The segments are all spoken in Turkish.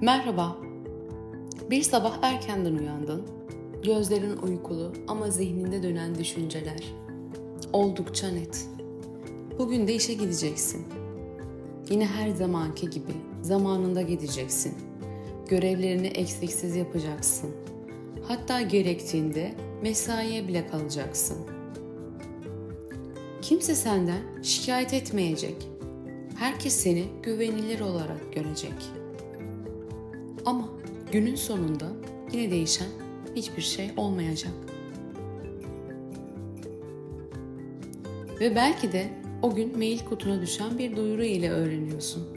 Merhaba. Bir sabah erkenden uyandın. Gözlerin uykulu ama zihninde dönen düşünceler. Oldukça net. Bugün de işe gideceksin. Yine her zamanki gibi zamanında gideceksin. Görevlerini eksiksiz yapacaksın. Hatta gerektiğinde mesaiye bile kalacaksın. Kimse senden şikayet etmeyecek. Herkes seni güvenilir olarak görecek. Ama günün sonunda yine değişen hiçbir şey olmayacak. Ve belki de o gün mail kutuna düşen bir duyuru ile öğreniyorsun.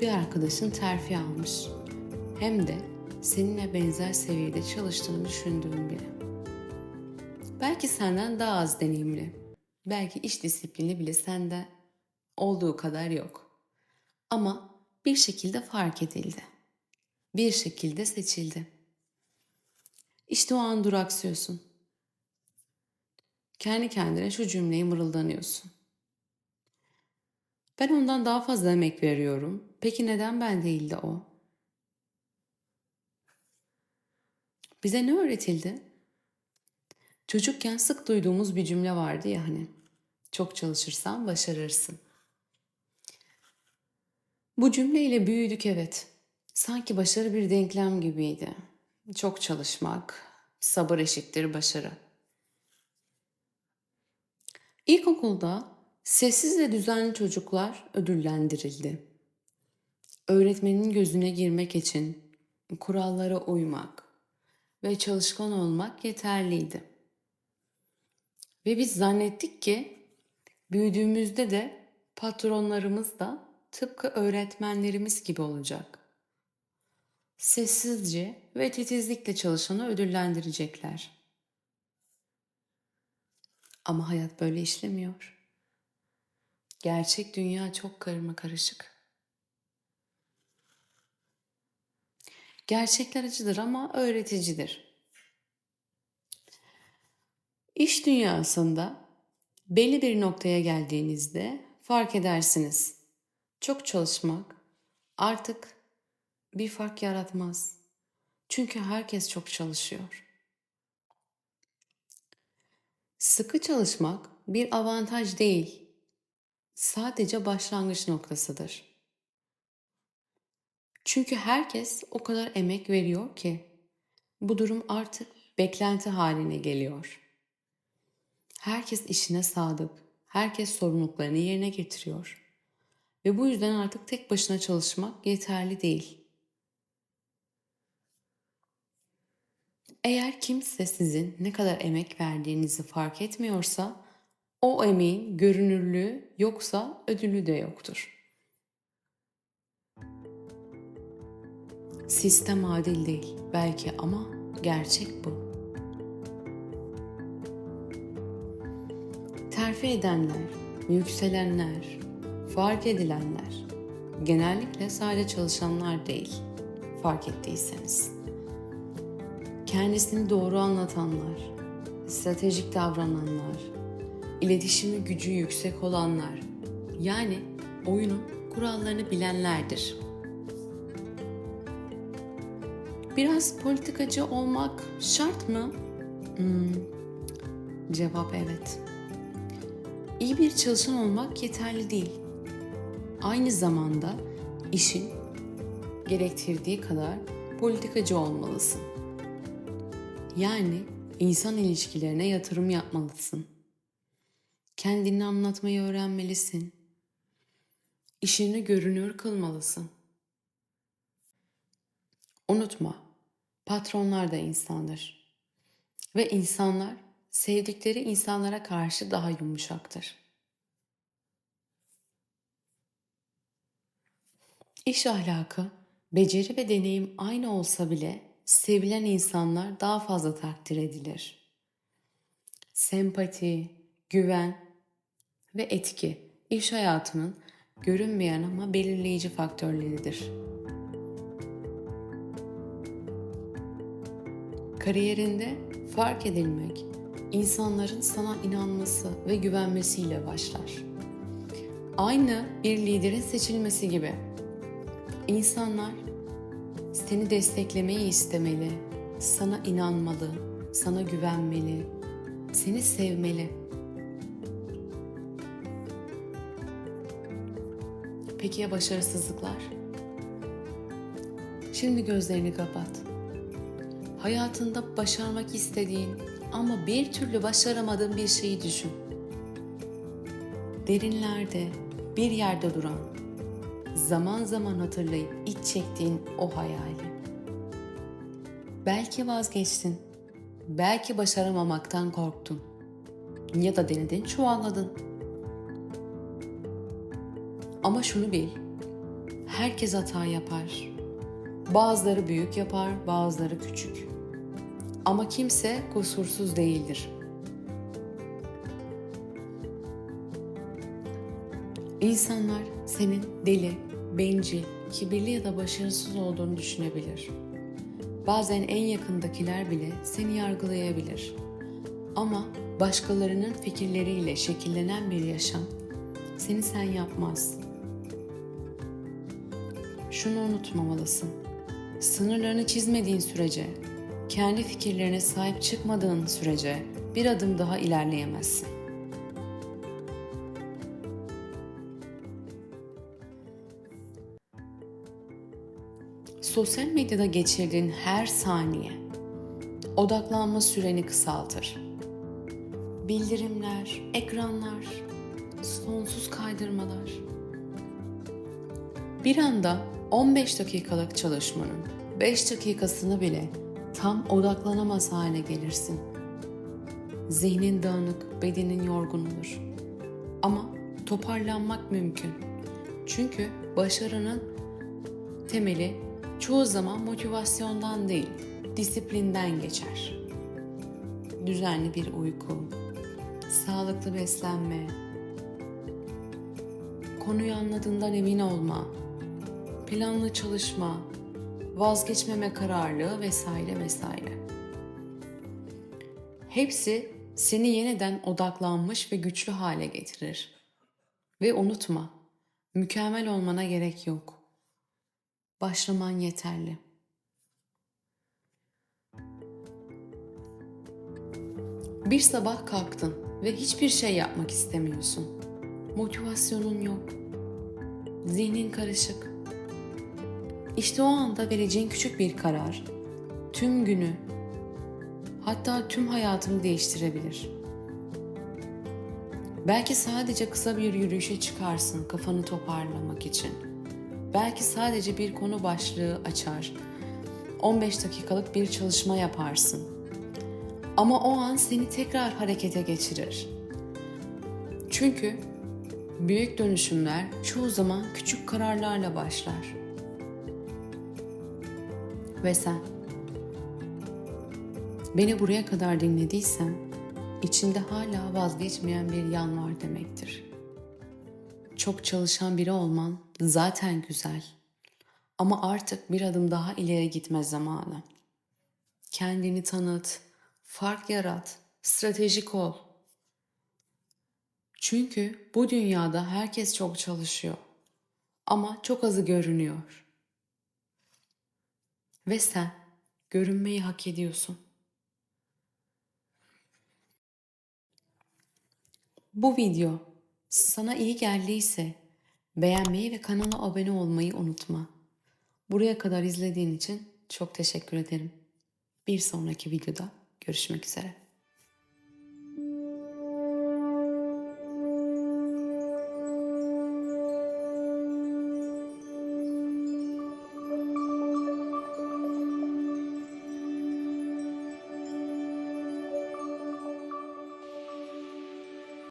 Bir arkadaşın terfi almış. Hem de seninle benzer seviyede çalıştığını düşündüğün biri. Belki senden daha az deneyimli. Belki iş disiplini bile sende olduğu kadar yok. Ama bir şekilde fark edildi. Bir şekilde seçildi. İşte o an duraksıyorsun. Kendi kendine şu cümleyi mırıldanıyorsun. Ben ondan daha fazla emek veriyorum. Peki neden ben değil de o? Bize ne öğretildi? Çocukken sık duyduğumuz bir cümle vardı ya hani. Çok çalışırsan başarırsın. Bu cümleyle büyüdük evet. Sanki başarı bir denklem gibiydi. Çok çalışmak, sabır eşittir başarı. İlkokulda sessiz ve düzenli çocuklar ödüllendirildi. Öğretmenin gözüne girmek için kurallara uymak ve çalışkan olmak yeterliydi. Ve biz zannettik ki büyüdüğümüzde de patronlarımız da tıpkı öğretmenlerimiz gibi olacak. Sessizce ve titizlikle çalışanı ödüllendirecekler. Ama hayat böyle işlemiyor. Gerçek dünya çok karma karışık. Gerçekler acıdır ama öğreticidir. İş dünyasında belli bir noktaya geldiğinizde fark edersiniz. Çok çalışmak artık bir fark yaratmaz. Çünkü herkes çok çalışıyor. Sıkı çalışmak bir avantaj değil. Sadece başlangıç noktasıdır. Çünkü herkes o kadar emek veriyor ki bu durum artık beklenti haline geliyor. Herkes işine sadık, herkes sorumluluklarını yerine getiriyor. Ve bu yüzden artık tek başına çalışmak yeterli değil. Eğer kimse sizin ne kadar emek verdiğinizi fark etmiyorsa, o emeğin görünürlüğü yoksa ödülü de yoktur. Sistem adil değil belki ama gerçek bu. Terfi edenler, yükselenler, fark edilenler genellikle sadece çalışanlar değil, fark ettiyseniz. Kendisini doğru anlatanlar, stratejik davrananlar, iletişimi gücü yüksek olanlar, yani oyunun kurallarını bilenlerdir. Biraz politikacı olmak şart mı? Hmm, cevap evet. İyi bir çalışan olmak yeterli değil. Aynı zamanda işin gerektirdiği kadar politikacı olmalısın. Yani insan ilişkilerine yatırım yapmalısın. Kendini anlatmayı öğrenmelisin. İşini görünür kılmalısın. Unutma, patronlar da insandır. Ve insanlar sevdikleri insanlara karşı daha yumuşaktır. İş ahlakı, beceri ve deneyim aynı olsa bile sevilen insanlar daha fazla takdir edilir. Sempati, güven ve etki iş hayatının görünmeyen ama belirleyici faktörleridir. Kariyerinde fark edilmek, insanların sana inanması ve güvenmesiyle başlar. Aynı bir liderin seçilmesi gibi. İnsanlar seni desteklemeyi istemeli, sana inanmalı, sana güvenmeli, seni sevmeli. Peki ya başarısızlıklar? Şimdi gözlerini kapat. Hayatında başarmak istediğin ama bir türlü başaramadığın bir şeyi düşün. Derinlerde, bir yerde duran, zaman zaman hatırlayıp iç çektiğin o hayali. Belki vazgeçtin, belki başaramamaktan korktun ya da denedin çuvalladın. Ama şunu bil, herkes hata yapar. Bazıları büyük yapar, bazıları küçük. Ama kimse kusursuz değildir. İnsanlar senin deli, bencil, kibirli ya da başarısız olduğunu düşünebilir. Bazen en yakındakiler bile seni yargılayabilir. Ama başkalarının fikirleriyle şekillenen bir yaşam seni sen yapmaz. Şunu unutmamalısın. Sınırlarını çizmediğin sürece, kendi fikirlerine sahip çıkmadığın sürece bir adım daha ilerleyemezsin. Sosyal medyada geçirdiğin her saniye odaklanma süreni kısaltır. Bildirimler, ekranlar, sonsuz kaydırmalar. Bir anda 15 dakikalık çalışmanın 5 dakikasını bile tam odaklanamaz hale gelirsin. Zihnin dağınık, bedenin yorgun olur. Ama toparlanmak mümkün. Çünkü başarının temeli çoğu zaman motivasyondan değil, disiplinden geçer. Düzenli bir uyku, sağlıklı beslenme, konuyu anladığından emin olma, planlı çalışma, vazgeçmeme kararlılığı vesaire vesaire. Hepsi seni yeniden odaklanmış ve güçlü hale getirir. Ve unutma, mükemmel olmana gerek yok. Başlaman yeterli. Bir sabah kalktın ve hiçbir şey yapmak istemiyorsun. Motivasyonun yok. Zihnin karışık. İşte o anda vereceğin küçük bir karar tüm günü hatta tüm hayatını değiştirebilir. Belki sadece kısa bir yürüyüşe çıkarsın kafanı toparlamak için. Belki sadece bir konu başlığı açar. 15 dakikalık bir çalışma yaparsın. Ama o an seni tekrar harekete geçirir. Çünkü büyük dönüşümler çoğu zaman küçük kararlarla başlar. Ve sen beni buraya kadar dinlediysen içinde hala vazgeçmeyen bir yan var demektir. Çok çalışan biri olman zaten güzel. Ama artık bir adım daha ileri gitme zamanı. Kendini tanıt, fark yarat, stratejik ol. Çünkü bu dünyada herkes çok çalışıyor. Ama çok azı görünüyor. Ve sen görünmeyi hak ediyorsun. Bu video sana iyi geldiyse beğenmeyi ve kanala abone olmayı unutma. Buraya kadar izlediğin için çok teşekkür ederim. Bir sonraki videoda görüşmek üzere.